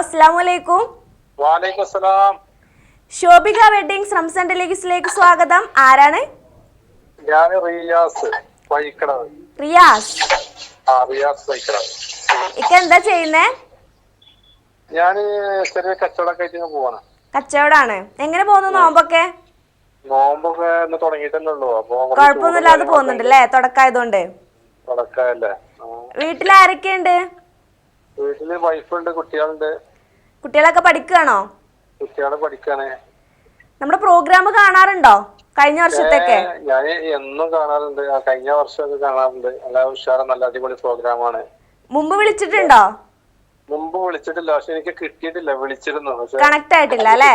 അസ്സാം വലൈക്കും അസ്സലാം ശോഭിക വെഡിങ്സ് റംസാൻ ടെലിഗിസിലേക്ക് സ്വാഗതം. ആരാണ്? ഞാൻ റിയാസ് വഴിക്കടവ് റിയാസ്. ആ റിയാസ് വഴിക്കടവ് ഇക്ക എന്താ ചെയ്യുന്നേ? ഞാൻ ചെറിയ കച്ചവടമൊക്കെ ആയിട്ട് പോവാണ്. കച്ചവടാണ്. എങ്ങനെ പോകുന്നു നോമ്പൊക്കെ? നോമ്പൊക്കെ തുടങ്ങിയിട്ടല്ലേ ഉള്ളൂ അപ്പൊ കുഴപ്പമൊന്നുമില്ലാതെ പോകുന്നുണ്ടല്ലേ തുടക്കായതുകൊണ്ട്. വീട്ടിൽ ആരൊക്കെയുണ്ട് വീട്ടിൽ വൈഫുണ്ട് കുട്ടികളുണ്ട്. കുട്ടികളൊക്കെ പഠിക്കുകയാണോ കുട്ടികളെ പഠിക്കാണ്. നമ്മുടെ പ്രോഗ്രാം കാണാറുണ്ടോ? കഴിഞ്ഞ വർഷത്തൊക്കെ? ഞാൻ എന്നും കാണാറുണ്ട്. കഴിഞ്ഞ വർഷമൊക്കെ കാണാറുണ്ട്. നല്ല ഉഷാറ് നല്ല അടിപൊളി പ്രോഗ്രാമാണ് മുമ്പ് വിളിച്ചിട്ടുണ്ടോ? മുമ്പ് വിളിച്ചിട്ടില്ല. പക്ഷെ എനിക്ക് കിട്ടിയിട്ടില്ല. വിളിച്ചിരുന്നു. കണക്ട് ആയിട്ടില്ല അല്ലേ?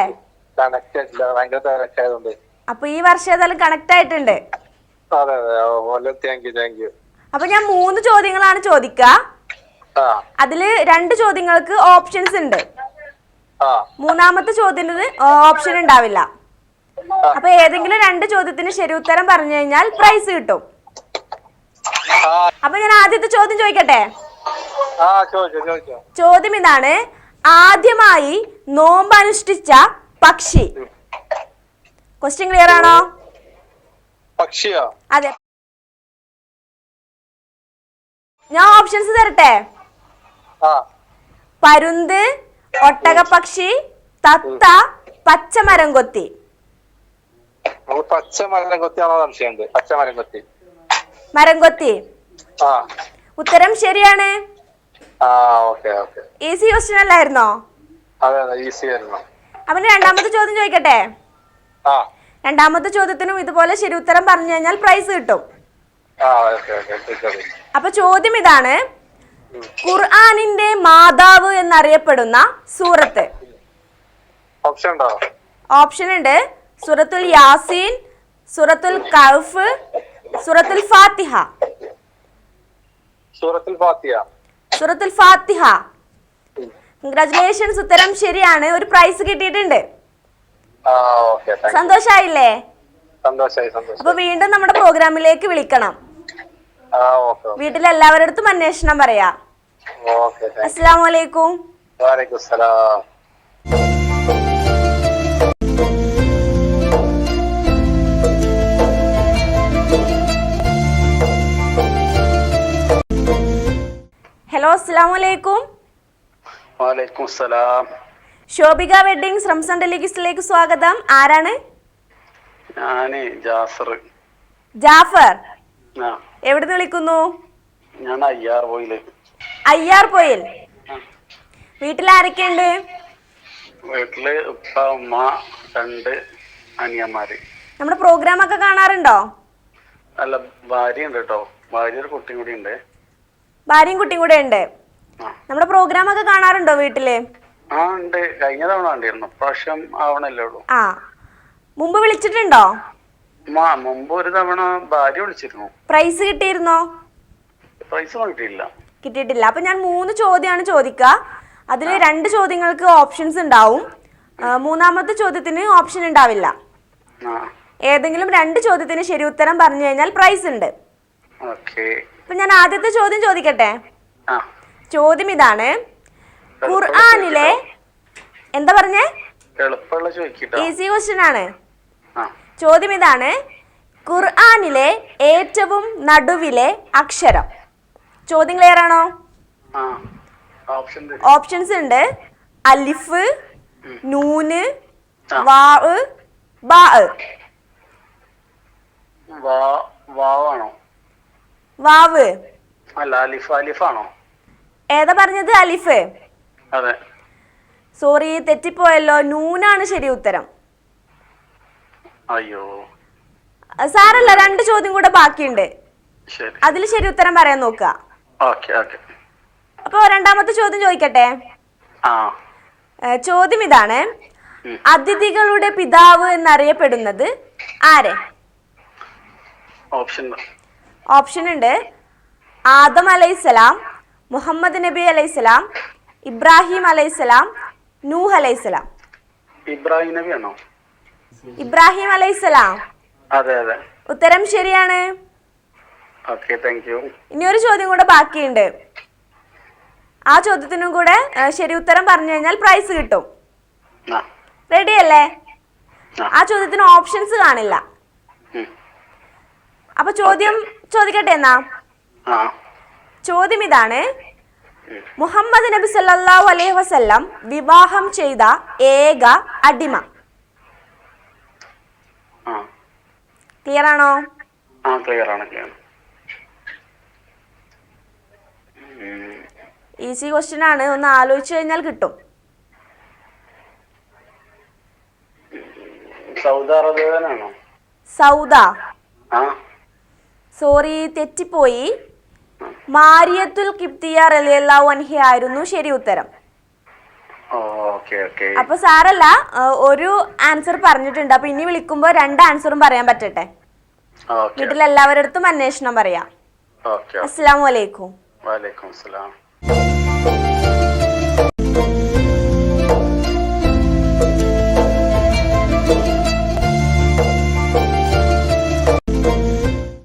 കണക്ട് ആയിട്ടില്ല. ഭയങ്കര തിരക്കായതുകൊണ്ട്. അപ്പൊ ഈ വർഷം ഏതായാലും കണക്ട് ആയിട്ടുണ്ട്. അതെ അതെ. ഓലെ താങ്ക് യു താങ്ക് യു അപ്പൊ ഞാൻ മൂന്ന് ചോദ്യങ്ങളാണ് ചോദിക്കുക. അതിൽ രണ്ട് ചോദ്യങ്ങൾക്ക് ഓപ്ഷൻസ് ഉണ്ട്. മൂന്നാമത്തെ ചോദ്യത്തിന് ഓപ്ഷൻ ഉണ്ടാവില്ല. അപ്പൊ ഏതെങ്കിലും രണ്ട് ചോദ്യത്തിന് ശരി ഉത്തരം പറഞ്ഞു കഴിഞ്ഞാൽ പ്രൈസ് കിട്ടും. അപ്പൊ ഞാൻ ആദ്യത്തെ ചോദ്യം ചോദിക്കട്ടെ? ചോദ്യം ഇതാണ്. ആദ്യമായി നോമ്പ് അനുഷ്ഠിച്ച പക്ഷി. ക്വസ്റ്റ്യൻ ക്ലിയർ ആണോ? പക്ഷിയോ? അതെ. ഞാൻ ഓപ്ഷൻസ് തരട്ടെ? പരുന്ത് ഒട്ടകപ്പക്ഷി തത്ത പച്ചമരം കൊത്തി. പച്ചമരം പച്ച മരം കൊത്തിയാണോ സംശയമുണ്ട്? പച്ച കൊത്തി. മരം കൊത്തി. ഉത്തരം ശരിയാണ്. ഈസി ക്വസ്റ്റ്യൻ അല്ലായിരുന്നോ? അപ്പൊ രണ്ടാമത്തെ ചോദ്യം ചോദിക്കട്ടെ? രണ്ടാമത്തെ ചോദ്യത്തിനും ഇതുപോലെ ശരി ഉത്തരം പറഞ്ഞു കഴിഞ്ഞാൽ പ്രൈസ് കിട്ടും. അപ്പൊ ചോദ്യം ഇതാണ്. ഖുർആാനിന്റെ മാതാവ് എന്നറിയപ്പെടുന്ന സൂറത്ത്. ഓപ്ഷൻ ഉണ്ടോ ഓപ്ഷൻ ഉണ്ട് സൂറത്തുൽ യാസീൻ സൂറത്തുൽ കൗഫ് സൂറത്തുൽ ഫാത്തിഹ. സൂറത്തുൽ ഫാത്തിഹ. സൂറത്തുൽ ഫാത്തിഹ. കൺഗ്രാചുലേഷൻസ് ഉത്തരം ശരിയാണ്. ഒരു പ്രൈസ് കിട്ടിയിട്ടുണ്ട്. സന്തോഷായില്ലേ? സന്തോഷായി സന്തോഷം അപ്പൊ വീണ്ടും നമ്മുടെ പ്രോഗ്രാമിലേക്ക് വിളിക്കണം. വീട്ടിൽ എല്ലാവരുടെ അടുത്തും അന്വേഷണം പറയാ. അസ്സാം വലൈക്കും വാലേക്കും സലാം ഹലോ അസ്സാം വലൈക്കും വാലൈക്കും സലാം ശോഭിക വെഡിങ്സ് റംസാൻ ടെലിഗിസ്റ്റിലേക്ക് സ്വാഗതം. ആരാണ്? ഞാൻ ജാഫർ. ജാഫർ. എവിടുന്ന് വിളിക്കുന്നു? ഞാൻ അയ്യാർ അയ്യാർ പോയിൽ. വീട്ടിൽ ആരൊക്കെയുണ്ട് വീട്ടിൽ ഉപ്പ ഉമ്മ രണ്ട് അനിയന്മാര്. നമ്മുടെ പ്രോഗ്രാം ഒക്കെ കാണാറുണ്ടോ? അല്ല ഭാര്യ ഉണ്ട് കേട്ടോ ഭാര്യ ഒരു കുട്ടിയും കൂടി ഉണ്ട്. ഭാര്യയും കുട്ടിയും കൂടെ ഉണ്ട്. നമ്മുടെ പ്രോഗ്രാം ഒക്കെ കാണാറുണ്ടോ വീട്ടിൽ? ആ ഉണ്ട്. കഴിഞ്ഞ തവണ ഉണ്ടായിരുന്നു പ്രാവശ്യം ആവണല്ലേ ഉള്ളൂ. ആ. മുമ്പ് വിളിച്ചിട്ടുണ്ടോ? മുമ്പ് ഒരു തവണ ഭാര്യ വിളിച്ചിരുന്നു. പ്രൈസ് കിട്ടിയിരുന്നോ? പ്രൈസ് ഒന്നും കിട്ടിയില്ല കിട്ടിയിട്ടില്ല. അപ്പൊ ഞാൻ മൂന്ന് ചോദ്യമാണ് ചോദിക്കുക. അതിൽ രണ്ട് ചോദ്യങ്ങൾക്ക് ഓപ്ഷൻസ് ഉണ്ടാവും. മൂന്നാമത്തെ ചോദ്യത്തിന് ഓപ്ഷൻ ഉണ്ടാവില്ല. ഏതെങ്കിലും രണ്ട് ചോദ്യത്തിന് ശരി ഉത്തരം പറഞ്ഞു കഴിഞ്ഞാൽ പ്രൈസ് ഉണ്ട്. അപ്പൊ ഞാൻ ആദ്യത്തെ ചോദ്യം ചോദിക്കട്ടെ? ചോദ്യം ഇതാണ്. ഖുർആാനിലെ എന്താ പറഞ്ഞേ? ഈസി ക്വസ്റ്റ്യൻ ആണ്. ചോദ്യം ഇതാണ്. ഖുർആാനിലെ ഏറ്റവും നടുവിലെ അക്ഷരം. ചോദ്യം ക്ലിയർ ആണോ? ഓപ്ഷൻസ് ഉണ്ട്. അലിഫ് നൂന് വാവ് ബാ. വാവ്. അല്ല അലിഫ് അലിഫാണോ? ഏതാ പറഞ്ഞത്? അലിഫ്. അതെ. സോറി തെറ്റിപ്പോയല്ലോ. നൂനാണ് ശരി ഉത്തരം. അയ്യോ. സാറല്ല രണ്ട് ചോദ്യം കൂടെ ബാക്കിയുണ്ട്. അതിൽ ശരി ഉത്തരം പറയാൻ നോക്കുക. അപ്പോൾ രണ്ടാമത്തെ ചോദ്യം ചോദിക്കട്ടെ? ചോദ്യം ഇതാണ്. അതിഥികളുടെ പിതാവ് എന്നറിയപ്പെടുന്നത് ആരെ? ഓപ്ഷൻ ഓപ്ഷൻ ഉണ്ട്. ആദം അലൈസലാം മുഹമ്മദ് നബി അലൈസലാം ഇബ്രാഹിം അലൈസലാം നൂഹ് അലൈസലാം ഇബ്രാഹിം നബി ആണോ ഇബ്രാഹിം അലൈസലാം അതെ അതെ. ഉത്തരം ശരിയാണ്. ഇനി ഒരു ചോദ്യം കൂടെ ബാക്കിയുണ്ട്. ആ ചോദ്യത്തിനും കൂടെ ശരി ഉത്തരം പറഞ്ഞു കഴിഞ്ഞാൽ പ്രൈസ് കിട്ടും. റെഡിയല്ലേ റെഡി അല്ലേ? ആ. ചോദ്യത്തിന് ഓപ്ഷൻസ് കാണില്ല. അപ്പൊ ചോദ്യം ചോദിക്കട്ടെ എന്നാ? ചോദ്യം ഇതാണ്. മുഹമ്മദ് നബി സല്ലാഹു അലൈഹി വസല്ലം വിവാഹം ചെയ്ത ഏക അടിമ. ക്ലിയർ ആണോ? ക്ലിയർ ആണ് ക്ലിയർ ഈസി ക്വസ്റ്റ്യൻ ആണ്. ഒന്ന് ആലോചിച്ചു കഴിഞ്ഞാൽ കിട്ടും. സൗദി സോറി തെറ്റിപ്പോയി. മാരിയത്തുൽ കിപ്തിയ റലിയല്ലാഹു അൻഹി ആയിരുന്നു ശരി ഉത്തരം. അപ്പൊ സാറല്ല ഒരു ആൻസർ പറഞ്ഞിട്ടുണ്ട്. അപ്പൊ ഇനി വിളിക്കുമ്പോ രണ്ട് ആൻസറും പറയാൻ പറ്റട്ടെ? വീട്ടിലെല്ലാവരുടെ അടുത്തും അന്വേഷണം പറയാം. ഓക്കെ അസ്സലാമു അലൈക്കും. വാലേക്കും Thank you.